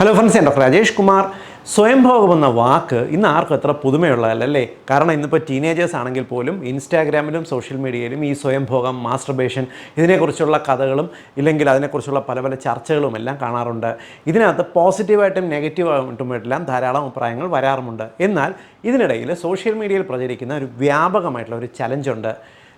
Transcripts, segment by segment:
Hello friends ഞാൻ doctor Rajesh Kumar. സ്വയംഭോഗം എന്ന വാക്ക് ഇന്ന് ആർക്കും എത്ര പുതുമയുള്ളതല്ലേ കാരണം ഇന്നിപ്പോൾ ടീനേജേഴ്സ് ആണെങ്കിൽ പോലും ഇൻസ്റ്റാഗ്രാമിലും സോഷ്യൽ മീഡിയയിലും ഈ സ്വയംഭോഗം മാസ്റ്റർബേഷൻ ഇതിനെക്കുറിച്ചുള്ള കഥകളും ഇല്ലെങ്കിൽ അതിനെക്കുറിച്ചുള്ള പല പല ചർച്ചകളും എല്ലാം കാണാറുണ്ട്. ഇതിനകത്ത് പോസിറ്റീവായിട്ടും നെഗറ്റീവായിട്ടും എല്ലാം ധാരാളം അഭിപ്രായങ്ങൾ വരാറുമുണ്ട്. എന്നാൽ ഇതിനിടയിൽ സോഷ്യൽ മീഡിയയിൽ പ്രചരിക്കുന്ന ഒരു വ്യാപകമായിട്ടുള്ള ഒരു ചലഞ്ചുണ്ട്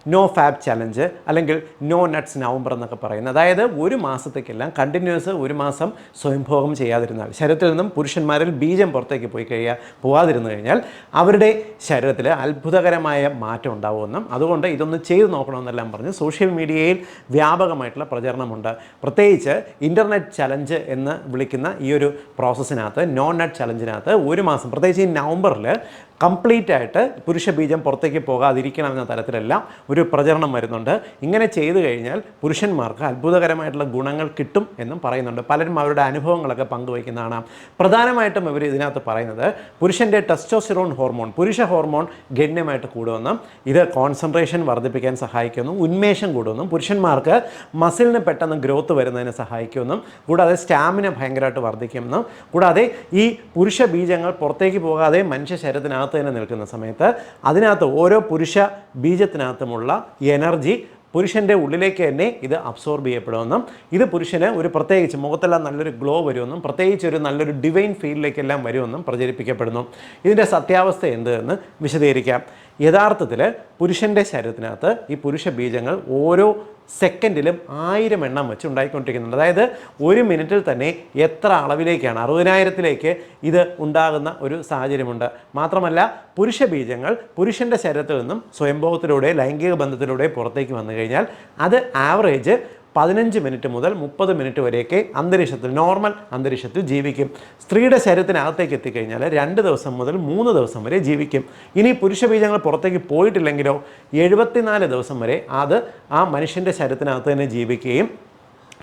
നോ ഫാബ് ചലഞ്ച് അല്ലെങ്കിൽ നോ നട്ട്സ് നവംബർ എന്നൊക്കെ പറയുന്നത്. അതായത് ഒരു മാസത്തേക്കെല്ലാം കണ്ടിന്യൂസ് ഒരു മാസം സ്വയംഭോഗം ചെയ്യാതിരുന്നാൽ ശരീരത്തിൽ നിന്നും പുരുഷന്മാരിൽ ബീജം പുറത്തേക്ക് പോയി കഴിയുക പോകാതിരുന്നു കഴിഞ്ഞാൽ അവരുടെ ശരീരത്തിൽ അത്ഭുതകരമായ മാറ്റം ഉണ്ടാവുമെന്നും അതുകൊണ്ട് ഇതൊന്ന് ചെയ്തു നോക്കണമെന്നെല്ലാം പറഞ്ഞ് സോഷ്യൽ മീഡിയയിൽ വ്യാപകമായിട്ടുള്ള പ്രചരണമുണ്ട്. പ്രത്യേകിച്ച് ഇന്റർനെറ്റ് ചലഞ്ച് എന്ന് വിളിക്കുന്ന ഈ ഒരു പ്രോസസ്സിനകത്ത് നോ നട്ട് ചലഞ്ചിനകത്ത് ഒരു മാസം പ്രത്യേകിച്ച് ഈ നവംബറിൽ കംപ്ലീറ്റ് ആയിട്ട് പുരുഷ ബീജം പുറത്തേക്ക് പോകാതിരിക്കണം എന്ന തരത്തിലെല്ലാം ഒരു പ്രചരണം വരുന്നുണ്ട്. ഇങ്ങനെ ചെയ്തു കഴിഞ്ഞാൽ പുരുഷന്മാർക്ക് അത്ഭുതകരമായിട്ടുള്ള ഗുണങ്ങൾ കിട്ടും എന്നും പറയുന്നുണ്ട്. പലരും അവരുടെ അനുഭവങ്ങളൊക്കെ പങ്കുവയ്ക്കുന്നതാണ്. പ്രധാനമായിട്ടും ഇവർ ഇതിനകത്ത് പറയുന്നത് പുരുഷന്റെ ടെസ്റ്റോസിറോൺ ഹോർമോൺ പുരുഷ ഹോർമോൺ ഗണ്യമായിട്ട് കൂടുമെന്നും ഇത് കോൺസെൻട്രേഷൻ വർദ്ധിപ്പിക്കാൻ സഹായിക്കുന്നു ഉന്മേഷം കൂടുമെന്നും പുരുഷന്മാർക്ക് മസിലിന് പെട്ടെന്ന് ഗ്രോത്ത് വരുന്നതിന് സഹായിക്കുമെന്നും കൂടാതെ സ്റ്റാമിന ഭയങ്കരമായിട്ട് വർദ്ധിക്കുമെന്നും കൂടാതെ ഈ പുരുഷ ബീജങ്ങൾ പുറത്തേക്ക് പോകാതെ മനുഷ്യ ശരീരത്തിനകത്ത് തന്നെ നിൽക്കുന്ന സമയത്ത് അതിനകത്ത് ഓരോ പുരുഷ ബീജത്തിനകത്തുമുള്ള എനർജി പുരുഷന്റെ ഉള്ളിലേക്ക് തന്നെ ഇത് അബ്സോർബ് ചെയ്യപ്പെടുമെന്നും ഇത് പുരുഷന് ഒരു പ്രത്യേകിച്ച് മുഖത്തെല്ലാം നല്ലൊരു ഗ്ലോ വരുമെന്നും പ്രത്യേകിച്ച് ഒരു നല്ലൊരു ഡിവൈൻ ഫീൽഡിലേക്കെല്ലാം വരുമെന്നും പ്രചരിപ്പിക്കപ്പെടുന്നു. ഇതിന്റെ സത്യാവസ്ഥ എന്ത് എന്ന് വിശദീകരിക്കാം. യഥാർത്ഥത്തിൽ പുരുഷന്റെ ശരീരത്തിനകത്ത് ഈ പുരുഷ ബീജങ്ങൾ ഓരോ സെക്കൻഡിലും ആയിരം എണ്ണം വെച്ച് ഉണ്ടായിക്കൊണ്ടിരിക്കുന്നുണ്ട് അതായത് ഒരു മിനിറ്റിൽ തന്നെ എത്ര അളവിലേക്കാണ് അറുപതിനായിരത്തിലേക്ക് ഇത് ഉണ്ടാകുന്ന ഒരു സാഹചര്യമുണ്ട്. മാത്രമല്ല പുരുഷ ബീജങ്ങൾ പുരുഷന്റെ ശരീരത്തിൽ നിന്നും സ്വയംഭോഗത്തിലൂടെ ലൈംഗിക ബന്ധത്തിലൂടെ പുറത്തേക്ക് വന്നു കഴിഞ്ഞാൽ അത് ആവറേജ് പതിനഞ്ച് മിനിറ്റ് മുതൽ മുപ്പത് മിനിറ്റ് വരെയൊക്കെ അന്തരീക്ഷത്തിൽ നോർമൽ അന്തരീക്ഷത്തിൽ ജീവിക്കും. സ്ത്രീയുടെ ശരീരത്തിനകത്തേക്ക് എത്തിക്കഴിഞ്ഞാൽ രണ്ട് ദിവസം മുതൽ മൂന്ന് ദിവസം വരെ ജീവിക്കും. ഇനി പുരുഷ ബീജങ്ങൾ പുറത്തേക്ക് പോയിട്ടില്ലെങ്കിലോ എഴുപത്തിനാല് ദിവസം വരെ അത് ആ മനുഷ്യന്റെ ശരീരത്തിനകത്ത് തന്നെ ജീവിക്കുകയും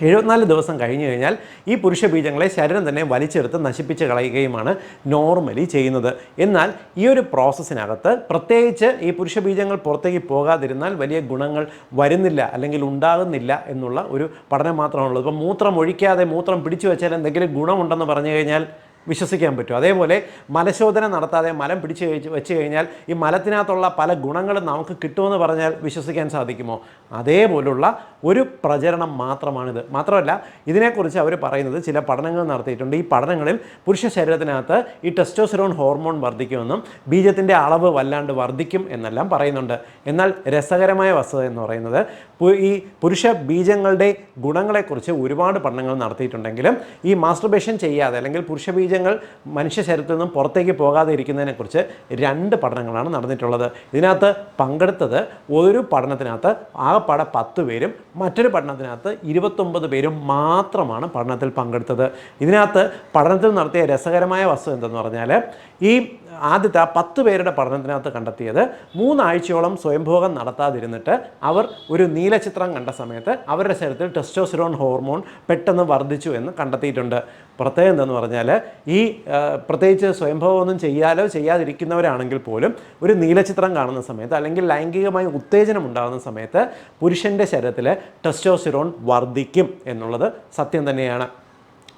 എഴുപത്തിനാല് ദിവസം കഴിഞ്ഞു കഴിഞ്ഞാൽ ഈ പുരുഷ ബീജങ്ങളെ ശരീരം തന്നെ വലിച്ചെടുത്ത് നശിപ്പിച്ച് കളയുകയുമാണ് നോർമലി ചെയ്യുന്നത്. എന്നാൽ ഈ ഒരു പ്രോസസ്സിനകത്ത് പ്രത്യേകിച്ച് ഈ പുരുഷ ബീജങ്ങൾ പുറത്തേക്ക് പോകാതിരുന്നാൽ വലിയ ഗുണങ്ങൾ വരുന്നില്ല അല്ലെങ്കിൽ ഉണ്ടാകുന്നില്ല എന്നുള്ള ഒരു പഠനം മാത്രമാണുള്ളത്. ഇപ്പം മൂത്രം ഒഴിക്കാതെ മൂത്രം പിടിച്ചു വെച്ചാൽ എന്തെങ്കിലും ഗുണമുണ്ടെന്ന് പറഞ്ഞു കഴിഞ്ഞാൽ വിശ്വസിക്കാൻ പറ്റും. അതേപോലെ മലശോധന നടത്താതെ മലം പിടിച്ച് വെച്ച് കഴിഞ്ഞാൽ ഈ മലത്തിനകത്തുള്ള പല ഗുണങ്ങളും നമുക്ക് കിട്ടുമെന്ന് പറഞ്ഞാൽ വിശ്വസിക്കാൻ സാധിക്കുമോ? അതേപോലുള്ള ഒരു പ്രചരണം മാത്രമാണിത്. മാത്രമല്ല ഇതിനെക്കുറിച്ച് അവർ പറയുന്നത് ചില പഠനങ്ങൾ നടത്തിയിട്ടുണ്ട്. ഈ പഠനങ്ങളിൽ പുരുഷ ശരീരത്തിനകത്ത് ഈ ടെസ്റ്റോസിറോൺ ഹോർമോൺ വർദ്ധിക്കുമെന്നും ബീജത്തിന്റെ അളവ് വല്ലാണ്ട് വർദ്ധിക്കും എന്നെല്ലാം പറയുന്നുണ്ട്. എന്നാൽ രസകരമായ വസ്തുത എന്ന് പറയുന്നത് ഈ പുരുഷ ബീജങ്ങളുടെ ഗുണങ്ങളെക്കുറിച്ച് ഒരുപാട് പഠനങ്ങൾ നടത്തിയിട്ടുണ്ടെങ്കിലും ഈ മാസ്റ്റർബേഷൻ ചെയ്യാതെ അല്ലെങ്കിൽ പുരുഷ ബീജങ്ങൾ മനുഷ്യ ശരീരത്തിൽ നിന്നും പുറത്തേക്ക് പോകാതെ ഇരിക്കുന്നതിനെക്കുറിച്ച് രണ്ട് പഠനങ്ങളാണ് നടന്നിട്ടുള്ളത്. ഇതിനകത്ത് പങ്കെടുത്തത് ഒരു പഠനത്തിനകത്ത് ആകെപ്പാടെ പത്ത് പേരും മറ്റൊരു പഠനത്തിനകത്ത് ഇരുപത്തൊമ്പത് പേരും മാത്രമാണ് പഠനത്തിൽ പങ്കെടുത്തത്. ഇതിനകത്ത് പഠനത്തിൽ നടത്തിയ രസകരമായ വസ്തു എന്തെന്ന് പറഞ്ഞാൽ ഈ ആദ്യത്തെ ആ പത്ത് പേരുടെ പഠനത്തിനകത്ത് കണ്ടെത്തിയത് മൂന്നാഴ്ചയോളം സ്വയംഭോഗം നടത്താതിരുന്നിട്ട് അവർ ഒരു നീലചിത്രം കണ്ട സമയത്ത് അവരുടെ ശരീരത്തിൽ ടെസ്റ്റോസിറോൺ ഹോർമോൺ പെട്ടെന്ന് വർദ്ധിച്ചു എന്ന് കണ്ടെത്തിയിട്ടുണ്ട്. പ്രത്യേകം എന്തെന്ന് പറഞ്ഞാൽ ഈ പ്രത്യേകിച്ച് സ്വയംഭോഗം ഒന്നും ചെയ്യാലോ ചെയ്യാതിരിക്കുന്നവരാണെങ്കിൽ പോലും ഒരു നീലചിത്രം കാണുന്ന സമയത്ത് അല്ലെങ്കിൽ ലൈംഗികമായ ഉത്തേജനം ഉണ്ടാകുന്ന സമയത്ത് പുരുഷന്റെ ശരീരത്തിൽ ടെസ്റ്റോസിറോൺ വർദ്ധിക്കും എന്നുള്ളത് സത്യം തന്നെയാണ്.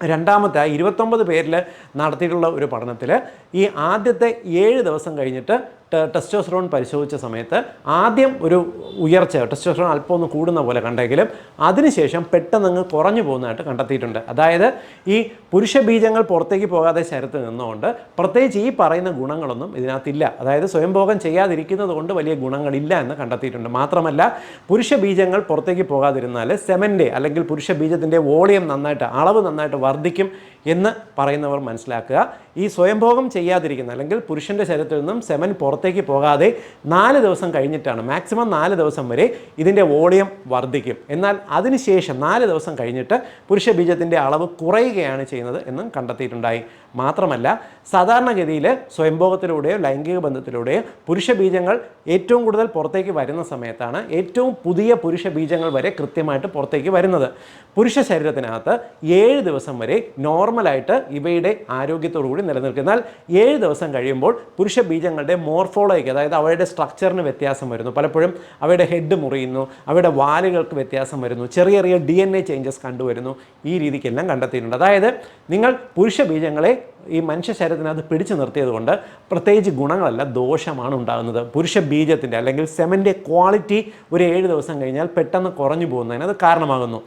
രണ്ടാമത്തെ ഇരുപത്തൊമ്പത് പേരിൽ നടത്തിയിട്ടുള്ള ഒരു പഠനത്തിൽ ഈ ആദ്യത്തെ ഏഴ് ദിവസം കഴിഞ്ഞിട്ട് ടെസ്റ്റോസ്റ്ററോൺ പരിശോധിച്ച സമയത്ത് ആദ്യം ഒരു ഉയർച്ച ടെസ്റ്റോസ്റ്ററോൺ അല്പം ഒന്ന് കൂടുന്ന പോലെ കണ്ടെങ്കിലും അതിനുശേഷം പെട്ടെന്ന് കുറഞ്ഞു പോകുന്നതായിട്ട് കണ്ടെത്തിയിട്ടുണ്ട്. അതായത് ഈ പുരുഷ ബീജങ്ങൾ പുറത്തേക്ക് പോകാതെ ശരത്ത് നിന്നുകൊണ്ട് പ്രത്യേകിച്ച് ഈ പറയുന്ന ഗുണങ്ങളൊന്നും ഇതിനകത്തില്ല. അതായത് സ്വയംഭോഗം ചെയ്യാതിരിക്കുന്നത് കൊണ്ട് വലിയ ഗുണങ്ങളില്ല എന്ന് കണ്ടെത്തിയിട്ടുണ്ട്. മാത്രമല്ല പുരുഷ ബീജങ്ങൾ പുറത്തേക്ക് പോകാതിരുന്നാൽ സെമന്റെ അല്ലെങ്കിൽ പുരുഷ ബീജത്തിന്റെ വോളിയം നന്നായിട്ട് അളവ് നന്നായിട്ട് വർദ്ധിക്കും എന്ന് പറയുന്നവർ മനസ്സിലാക്കുക. ഈ സ്വയംഭോഗം ചെയ്യാതിരിക്കുന്ന അല്ലെങ്കിൽ പുരുഷന്റെ ശരീരത്തിൽ നിന്നും സെമൻ പുറത്തേക്ക് പോകാതെ നാല് ദിവസം കഴിഞ്ഞിട്ടാണ് മാക്സിമം നാല് ദിവസം വരെ ഇതിന്റെ വോളിയം വർദ്ധിക്കും. എന്നാൽ അതിനുശേഷം നാല് ദിവസം കഴിഞ്ഞിട്ട് പുരുഷ ബീജത്തിന്റെ അളവ് കുറയുകയാണ് ചെയ്യുന്നത് എന്നും കണ്ടെത്തിയിട്ടുണ്ടായി. മാത്രമല്ല സാധാരണഗതിയിൽ സ്വയംഭോഗത്തിലൂടെയോ ലൈംഗിക ബന്ധത്തിലൂടെയോ പുരുഷ ബീജങ്ങൾ ഏറ്റവും കൂടുതൽ പുറത്തേക്ക് വരുന്ന സമയത്താണ് ഏറ്റവും പുതിയ പുരുഷ ബീജങ്ങൾ വരെ കൃത്യമായിട്ട് പുറത്തേക്ക് വരുന്നത്. പുരുഷ ശരീരത്തിനകത്ത് ഏഴ് ദിവസം വരെ നോർമലായിട്ട് ഇവയുടെ ആരോഗ്യത്തോടു കൂടി നിലനിൽക്കും. എന്നാൽ ഏഴ് ദിവസം കഴിയുമ്പോൾ പുരുഷ ബീജങ്ങളുടെ മോർഫോളോയ്ക്ക് അതായത് അവയുടെ സ്ട്രക്ചറിന് വ്യത്യാസം വരുന്നു. പലപ്പോഴും അവയുടെ ഹെഡ് മുറിയുന്നു അവയുടെ വാലുകൾക്ക് വ്യത്യാസം വരുന്നു ചെറിയ ചെറിയ ഡി എൻ എ ചേഞ്ചസ് കണ്ടുവരുന്നു. ഈ രീതിക്കെല്ലാം കണ്ടെത്തിയിട്ടുണ്ട്. അതായത് നിങ്ങൾ പുരുഷ ബീജങ്ങളെ ഈ മനുഷ്യ ശരീരത്തിനകത്ത് പിടിച്ചു നിർത്തിയതുകൊണ്ട് പ്രത്യേകിച്ച് ഗുണങ്ങളല്ല ദോഷമാണ് ഉണ്ടാകുന്നത്. പുരുഷ ബീജത്തിന്റെ അല്ലെങ്കിൽ സെമന്റെ ക്വാളിറ്റി ഒരു ഏഴ് ദിവസം കഴിഞ്ഞാൽ പെട്ടെന്ന് കുറഞ്ഞു പോകുന്നതിന് അത് കാരണമാകുന്നു.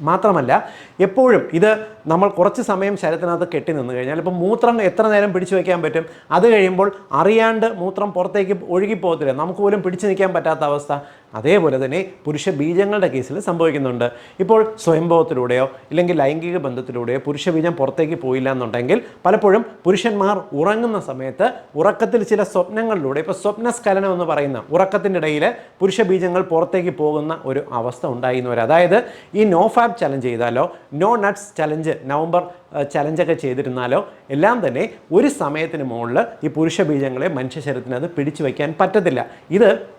മാത്രമല്ല എപ്പോഴും ഇത് നമ്മൾ കുറച്ച് സമയം ശരീരത്തിനകത്ത് കെട്ടി നിന്ന് കഴിഞ്ഞാൽ ഇപ്പം മൂത്രം എത്ര നേരം പിടിച്ചു വയ്ക്കാൻ പറ്റും? അത് കഴിയുമ്പോൾ അറിയാണ്ട് മൂത്രം പുറത്തേക്ക് ഒഴുകിപ്പോകത്തില്ല നമുക്ക് പോലും പിടിച്ചു നിൽക്കാൻ പറ്റാത്ത അവസ്ഥ. അതേപോലെ തന്നെ പുരുഷ ബീജങ്ങളുടെ കേസിൽ സംഭവിക്കുന്നുണ്ട്. ഇപ്പോൾ സ്വയംഭവത്തിലൂടെയോ ഇല്ലെങ്കിൽ ലൈംഗിക ബന്ധത്തിലൂടെയോ പുരുഷ ബീജം പുറത്തേക്ക് പോയില്ല എന്നുണ്ടെങ്കിൽ പലപ്പോഴും പുരുഷന്മാർ ഉറങ്ങുന്ന സമയത്ത് ഉറക്കത്തിൽ ചില സ്വപ്നങ്ങളിലൂടെ ഇപ്പോൾ സ്വപ്നസ്ഖലനം എന്ന് പറയുന്ന ഉറക്കത്തിന്റെ ഇടയിൽ പുരുഷ ബീജങ്ങൾ പുറത്തേക്ക് പോകുന്ന ഒരു അവസ്ഥ ഉണ്ടായി എന്ന് വരാം. അതായത് ഈ നോ ഫാബ് ചലഞ്ച് ചെയ്താലോ നോ നട്ട്സ് ചലഞ്ച് നവംബർ ചലഞ്ചൊക്കെ ചെയ്തിരുന്നാലോ എല്ലാം തന്നെ ഒരു സമയത്തിന് മുകളിൽ ഈ പുരുഷ ബീജങ്ങളെ മനുഷ്യ ശരീരത്തിനകത്ത് പിടിച്ചു വയ്ക്കാൻ പറ്റത്തില്ല. ഇത്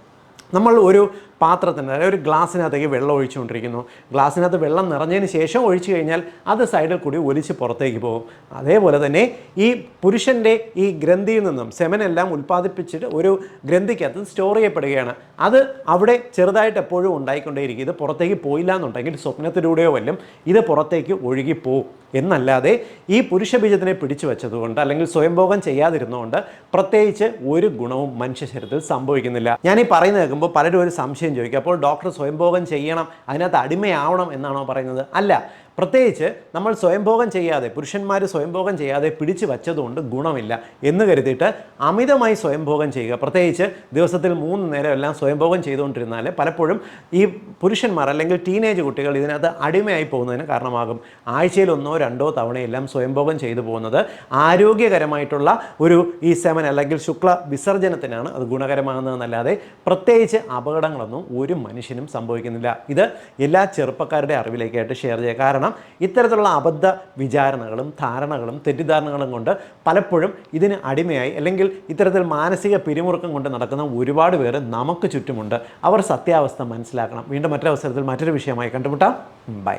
നമ്മൾ ഒരു പാത്രത്തിന് അതായത് ഒരു ഗ്ലാസ്സിനകത്തേക്ക് വെള്ളം ഒഴിച്ചുകൊണ്ടിരിക്കുന്നു. ഗ്ലാസ്സിനകത്ത് വെള്ളം നിറഞ്ഞതിന് ശേഷം ഒഴിച്ചു കഴിഞ്ഞാൽ അത് സൈഡിൽ കൂടി ഒലിച്ച് പുറത്തേക്ക് പോകും. അതേപോലെ തന്നെ ഈ പുരുഷന്റെ ഈ ഗ്രന്ഥിയിൽ നിന്നും സെമനെല്ലാം ഉൽപ്പാദിപ്പിച്ചിട്ട് ഒരു ഗ്രന്ഥിക്കകത്ത് സ്റ്റോർ ചെയ്യപ്പെടുകയാണ്. അത് അവിടെ ചെറുതായിട്ട് എപ്പോഴും ഉണ്ടായിക്കൊണ്ടേയിരിക്കും. ഇത് പുറത്തേക്ക് പോയില്ല എന്നുണ്ടെങ്കിൽ സ്വപ്നത്തിലൂടെയോ വല്ലതും ഇത് പുറത്തേക്ക് ഒഴുകി പോകും എന്നല്ലാതെ ഈ പുരുഷ ബീജത്തിനെ പിടിച്ചു വെച്ചതുകൊണ്ട് അല്ലെങ്കിൽ സ്വയംഭോഗം ചെയ്യാതിരുന്നുകൊണ്ട് പ്രത്യേകിച്ച് ഒരു ഗുണവും മനുഷ്യ ശരീരത്തിൽ സംഭവിക്കുന്നില്ല. ഞാൻ ഈ പറയുന്നത് കേൾക്കുമ്പോൾ പലരും ഒരു സംശയം ചോദിക്കും. അപ്പോൾ ഡോക്ടർ സ്വയംഭോഗം ചെയ്യണം അതിനകത്ത് അടിമയാവണം എന്നാണോ പറയുന്നത്? അല്ല. പ്രത്യേകിച്ച് നമ്മൾ സ്വയംഭോഗം ചെയ്യാതെ പുരുഷന്മാർ സ്വയംഭോഗം ചെയ്യാതെ പിടിച്ചു വച്ചതുകൊണ്ട് ഗുണമില്ല എന്ന് കരുതിയിട്ട് അമിതമായി സ്വയംഭോഗം ചെയ്യുക. പ്രത്യേകിച്ച് ദിവസത്തിൽ മൂന്ന് നേരം എല്ലാം സ്വയംഭോഗം ചെയ്തുകൊണ്ടിരുന്നാൽ പലപ്പോഴും ഈ പുരുഷന്മാർ അല്ലെങ്കിൽ ടീനേജ് കുട്ടികൾ ഇതിനകത്ത് അടിമയായി പോകുന്നതിന് കാരണമാകും. ആഴ്ചയിൽ ഒന്നോ രണ്ടോ തവണയെല്ലാം സ്വയംഭോഗം ചെയ്തു പോകുന്നത് ആരോഗ്യകരമായിട്ടുള്ള ഒരു ഈ സെമൻ അല്ലെങ്കിൽ ശുക്ല വിസർജനത്തിനാണ് അത് ഗുണകരമാകുന്നതെന്നല്ലാതെ പ്രത്യേകിച്ച് അപകടങ്ങളൊന്നും ഒരു മനുഷ്യനും സംഭവിക്കുന്നില്ല. ഇത് എല്ലാ ചെറുപ്പക്കാരുടെ അറിവിലേക്കായിട്ട് ഷെയർ ചെയ്യുക കാരണം ഇത്തരത്തിലുള്ള അബദ്ധ വിചാരണകളും ധാരണകളും തെറ്റിദ്ധാരണകളും കൊണ്ട് പലപ്പോഴും ഇതിന് അടിമയായി അല്ലെങ്കിൽ ഇത്തരത്തിൽ മാനസിക പിരിമുറുക്കം കൊണ്ട് നടക്കുന്ന ഒരുപാട് പേര് നമുക്ക് ചുറ്റുമുണ്ട്. അവർ സത്യാവസ്ഥ മനസ്സിലാക്കണം. വീണ്ടും മറ്റൊരവസരത്തിൽ മറ്റൊരു വിഷയമായി കണ്ടുമുട്ടാം. ബൈ.